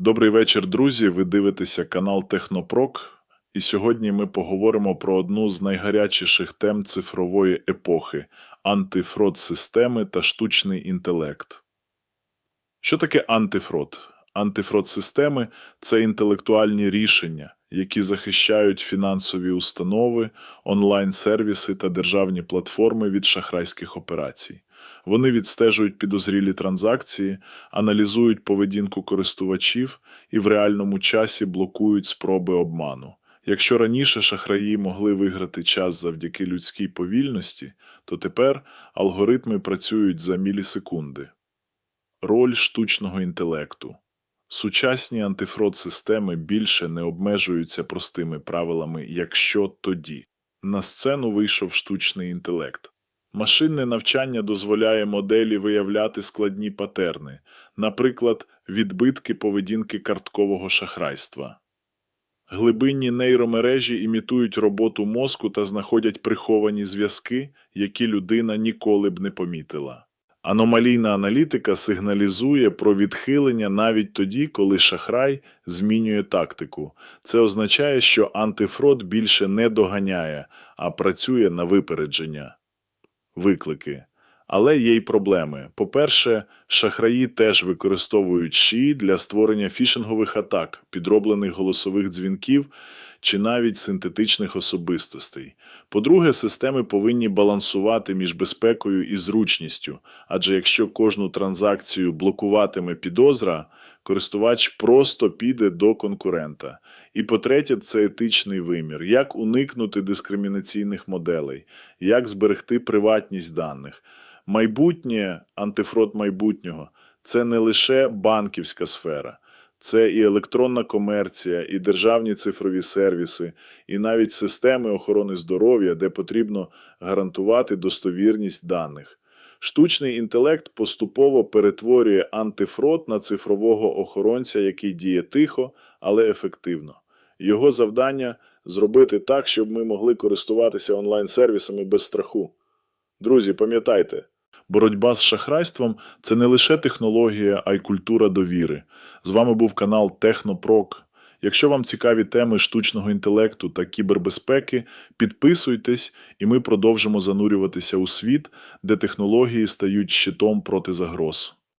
Добрий вечір, друзі. Ви дивитеся канал Технопрок. І сьогодні ми поговоримо про одну з найгарячіших тем цифрової епохи антифрод системи та штучний інтелект. Що таке антифрод? Антифрод системи це інтелектуальні рішення, які захищають фінансові установи, онлайн-сервіси та державні платформи від шахрайських операцій. Вони відстежують підозрілі транзакції, аналізують поведінку користувачів і в реальному часі блокують спроби обману. Якщо раніше шахраї могли виграти час завдяки людській повільності, то тепер алгоритми працюють за мілісекунди. Роль штучного інтелекту. Сучасні антифрод-системи більше не обмежуються простими правилами «якщо тоді». На сцену вийшов штучний інтелект. Машинне навчання дозволяє моделі виявляти складні патерни, наприклад, відбитки поведінки карткового шахрайства. Глибинні нейромережі імітують роботу мозку та знаходять приховані зв'язки, які людина ніколи б не помітила. Аномалійна аналітика сигналізує про відхилення навіть тоді, коли шахрай змінює тактику. Це означає, що антифрод більше не доганяє, а працює на випередження. Виклики. Але є й проблеми. По-перше, шахраї теж використовують ШІ для створення фішингових атак, підроблених голосових дзвінків чи навіть синтетичних особистостей. По-друге, системи повинні балансувати між безпекою і зручністю, адже якщо кожну транзакцію блокуватиме підозра, користувач просто піде до конкурента. І по-третє, це етичний вимір. Як уникнути дискримінаційних моделей, як зберегти приватність даних. Майбутнє, антифрод майбутнього це не лише банківська сфера, це і електронна комерція, і державні цифрові сервіси, і навіть системи охорони здоров'я, де потрібно гарантувати достовірність даних. Штучний інтелект поступово перетворює антифрод на цифрового охоронця, який діє тихо, але ефективно. Його завдання зробити так, щоб ми могли користуватися онлайн-сервісами без страху. Друзі, пам'ятайте, боротьба з шахрайством це не лише технологія, а й культура довіри. З вами був канал Технопрок. Якщо вам цікаві теми штучного інтелекту та кібербезпеки, підписуйтесь, і ми продовжимо занурюватися у світ, де технології стають щитом проти загроз.